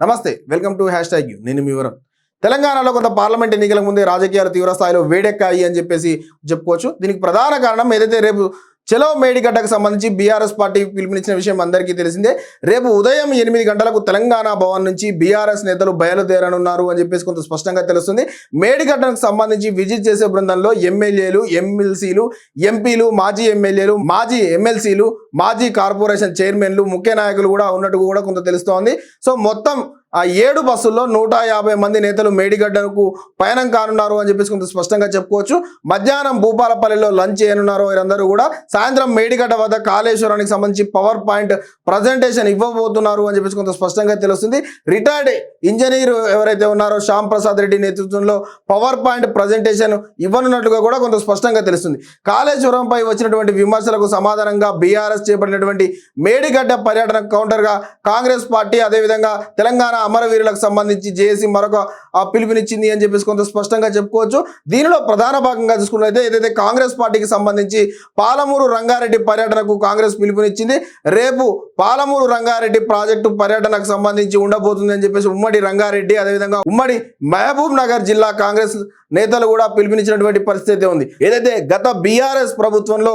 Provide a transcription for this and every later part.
నమస్తే welcome to hash tag you. నేను మీ వరం తెలంగాణలో కొంత పార్లమెంట్ ఎన్నికల ముందే రాజకీయాలు తీవ్ర స్థాయిలో వేడెక్కాయి అని చెప్పేసి చెప్పుకోవచ్చు. దీనికి ప్రధాన కారణం ఏదైతే రేపు చలో మేడిగడ్డకు సంబంధించి బీఆర్ఎస్ పార్టీ పిలుపునిచ్చిన విషయం అందరికీ తెలిసిందే. రేపు ఉదయం ఎనిమిది గంటలకు తెలంగాణ భవన్ నుంచి బీఆర్ఎస్ నేతలు బయలుదేరనున్నారు అని చెప్పేసి కొంత స్పష్టంగా తెలుస్తుంది. మేడిగడ్డకు సంబంధించి విజిట్ చేసే బృందంలో ఎమ్మెల్యేలు ఎమ్మెల్సీలు ఎంపీలు మాజీ ఎమ్మెల్యేలు మాజీ ఎమ్మెల్సీలు మాజీ కార్పొరేషన్ చైర్మన్లు ముఖ్య నాయకులు కూడా ఉన్నట్టు కూడా కొంత తెలుస్తోంది. సో మొత్తం ఆ ఏడు బస్సుల్లో నూట యాభై మంది నేతలు మేడిగడ్డకు పయనం కానున్నారు అని చెప్పేసి కొంత స్పష్టంగా చెప్పుకోవచ్చు. మధ్యాహ్నం భూపాలపల్లిలో లంచ్ చేయనున్నారు వీరందరూ కూడా. సాయంత్రం మేడిగడ్డ వద్ద కాళేశ్వరానికి సంబంధించి పవర్ పాయింట్ ప్రజెంటేషన్ ఇవ్వబోతున్నారు అని చెప్పేసి కొంత స్పష్టంగా తెలుస్తుంది. రిటైర్డ్ ఇంజనీర్ ఎవరైతే ఉన్నారో శ్యామ్ ప్రసాద్ రెడ్డి నేతృత్వంలో పవర్ పాయింట్ ప్రజెంటేషన్ ఇవ్వనున్నట్లుగా కూడా కొంత స్పష్టంగా తెలుస్తుంది. కాళేశ్వరంపై వచ్చినటువంటి విమర్శలకు సమాధానంగా బీఆర్ఎస్ చేపట్టినటువంటి మేడిగడ్డ పర్యటన కౌంటర్గా కాంగ్రెస్ పార్టీ అదేవిధంగా తెలంగాణ అమరవీరులకు సంబంధించి జేఏసీ మరొక ఆ, పిలుపునిచ్చింది అని చెప్పేసి కొంత స్పష్టంగా చెప్పుకోవచ్చు. దీనిలో ప్రధాన భాగంగా చూసుకున్నట్లయితే ఏదైతే కాంగ్రెస్ పార్టీకి సంబంధించి పాలమూరు రంగారెడ్డి పర్యటనకు కాంగ్రెస్ పిలుపునిచ్చింది రేపు పాలమూరు రంగారెడ్డి ప్రాజెక్టు పర్యటనకు సంబంధించి ఉండబోతుంది అని చెప్పేసి ఉమ్మడి రంగారెడ్డి అదేవిధంగా ఉమ్మడి మహబూబ్ నగర్ జిల్లా కాంగ్రెస్ నేతలు కూడా పిలుపునిచ్చినటువంటి పరిస్థితి ఉంది. ఏదైతే గత బీఆర్ఎస్ ప్రభుత్వంలో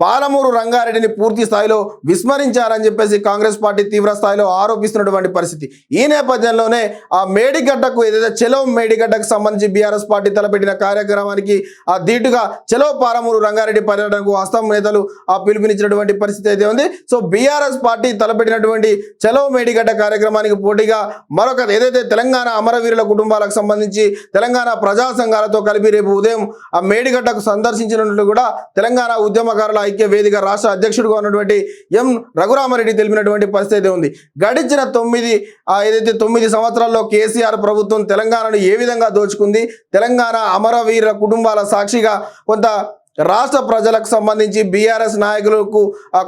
పాలమూరు రంగారెడ్డిని పూర్తి స్థాయిలో విస్మరించారని చెప్పేసి కాంగ్రెస్ పార్టీ తీవ్ర స్థాయిలో ఆరోపిస్తున్నటువంటి పరిస్థితి. ఈ నేపథ్యంలోనే ఆ మేడిగడ్డకు ఏదైతే చెలో మేడిగడ్డకు సంబంధించి బీఆర్ఎస్ పార్టీ తలపెట్టిన కార్యక్రమానికి ఆ ధీటుగా చెలో పాలమూరు రంగారెడ్డి పర్యటనకు హస్తం నేతలు ఆ పిలుపునిచ్చినటువంటి పరిస్థితి అయితే ఉంది. సో బీఆర్ఎస్ పార్టీ తలపెట్టినటువంటి చెలో మేడిగడ్డ కార్యక్రమానికి పోటీగా మరొక ఏదైతే తెలంగాణ అమరవీరుల కుటుంబాలకు సంబంధించి తెలంగాణ ప్రజా సంఘాలతో కలిపి రేపు ఉదయం ఆ మేడిగడ్డకు సందర్శించినట్లు కూడా తెలంగాణ ఉద్యమకారుల ఐక్య వేదిక రాష్ట్ర అధ్యక్షుడుగా ఉన్నటువంటి ఎం. రఘురామరెడ్డి తెలిపినటువంటి పరిస్థితి ఉంది. గడిచిన తొమ్మిది ఏదైతే తొమ్మిది సంవత్సరాల్లో కేసీఆర్ ప్రభుత్వం తెలంగాణను ఏ విధంగా దోచుకుంది తెలంగాణ అమరవీర కుటుంబాల సాక్షిగా కొంత రాష్ట్ర ప్రజలకు సంబంధించి బీఆర్ఎస్ నాయకులకు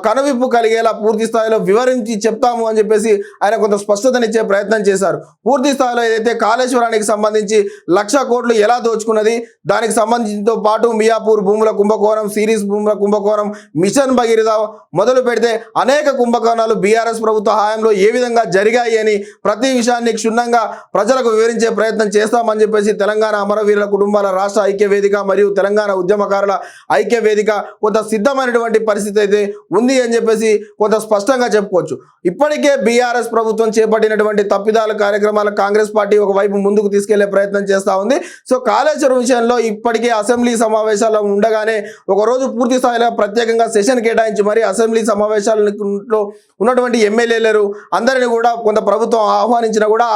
కనువిప్పు కలిగేలా పూర్తి స్థాయిలో వివరించి చెప్తాము అని చెప్పేసి ఆయన కొంత స్పష్టతనిచ్చే ప్రయత్నం చేశారు. పూర్తి స్థాయిలో ఏదైతే కాళేశ్వరానికి సంబంధించి లక్ష కోట్లు ఎలా దోచుకున్నది దానికి సంబంధించితో పాటు మియాపూర్ భూముల కుంభకోణం సిరీస్ భూముల కుంభకోణం మిషన్ భగీరథ మొదలు పెడితే అనేక కుంభకోణాలు బీఆర్ఎస్ ప్రభుత్వ హయాంలో ఏ విధంగా జరిగాయి అని ప్రతి విషయాన్ని క్షుణ్ణంగా ప్రజలకు వివరించే ప్రయత్నం చేస్తామని చెప్పేసి తెలంగాణ అమరవీరుల కుటుంబాల రాష్ట్ర ఐక్య వేదిక మరియు తెలంగాణ ఉద్యమకారుల ఐక్య వేదిక కొంత సిద్ధమైనటువంటి పరిస్థితి అయితే ఉంది అని చెప్పేసి కొంత స్పష్టంగా చెప్పుకోవచ్చు. ఇప్పటికే బీఆర్ఎస్ ప్రభుత్వం చేపట్టినటువంటి తప్పిదాల కార్యక్రమాలు కాంగ్రెస్ పార్టీ ఒకవైపు ముందుకు తీసుకెళ్ళే ప్రయత్నం చేస్తూ ఉంది. సో కాళేశ్వరం విషయంలో ఇప్పటికే అసెంబ్లీ సమావేశాలు ఉండగానే ఒకరోజు పూర్తి స్థాయిలో ప్రత్యేకంగా సెషన్ కేటాయించి మరి అసెంబ్లీ సమావేశాలలో ఉన్నటువంటి ఎమ్మెల్యేలు అందరినీ కూడా కొంత ప్రభుత్వం ఆహ్వానించినా కూడా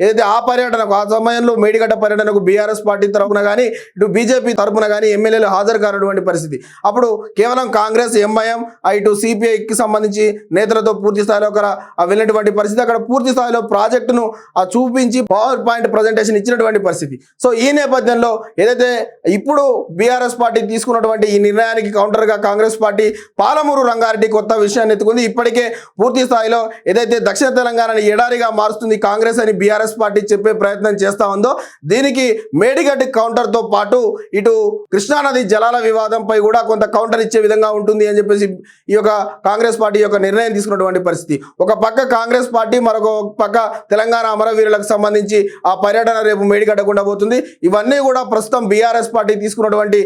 ఏదైతే ఆ పర్యటనకు ఆ సమయంలో మేడిగడ్డ పర్యటనకు బీఆర్ఎస్ పార్టీ తరఫున కానీ ఇటు బీజేపీ తరఫున కానీ ఎమ్మెల్యేలు హాజరు కానటువంటి పరిస్థితి. అప్పుడు కేవలం కాంగ్రెస్ ఎంఐఎం ఇటు సిపిఐకి సంబంధించి నేతలతో పూర్తి స్థాయిలో అక్కడ వెళ్ళినటువంటి పరిస్థితి. అక్కడ పూర్తి స్థాయిలో ప్రాజెక్టును ఆ చూపించి పవర్ పాయింట్ ప్రజెంటేషన్ ఇచ్చినటువంటి పరిస్థితి. సో ఈ నేపథ్యంలో ఏదైతే ఇప్పుడు బీఆర్ఎస్ పార్టీ తీసుకున్నటువంటి ఈ నిర్ణయానికి కౌంటర్గా కాంగ్రెస్ పార్టీ పాలమూరు రంగారెడ్డి కొత్త విషయాన్ని ఎత్తుకుంది. ఇప్పటికే పూర్తి స్థాయిలో ఏదైతే దక్షిణ తెలంగాణని ఎడారిగా మారుస్తుంది కాంగ్రెస్ అని బీఆర్ఎస్ పార్టీ చెప్పే ప్రయత్నం చేస్తా ఉందో దీనికి మేడిగడ్డి కౌంటర్తో పాటు ఇటు కృష్ణానది జలాల వివాదంపై కూడా కొంత కౌంటర్ ఇచ్చే విధంగా ఉంటుంది అని చెప్పేసి ఈ యొక్క కాంగ్రెస్ పార్టీ యొక్క నిర్ణయం తీసుకున్నటువంటి పరిస్థితి. ఒక పక్క కాంగ్రెస్ పార్టీ మరొక పక్క తెలంగాణ అమరవీరులకు సంబంధించి ఆ పర్యటన రేపు మేడిగడ్డకు పోతుంది. ఇవన్నీ కూడా ప్రస్తుతం బీఆర్ఎస్ పార్టీ తీసుకున్నటువంటి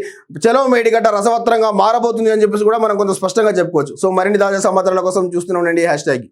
చెలవు మేడిగడ్డ రసవత్రంగా మారబోతుంది అని చెప్పేసి కూడా మనం కొంత స్పష్టంగా చెప్పుకోవచ్చు. సో మరిన్ని తాజా సమాచారాల కోసం చూస్తూనే ఉండండి హ్యాష్ ట్యాగ్.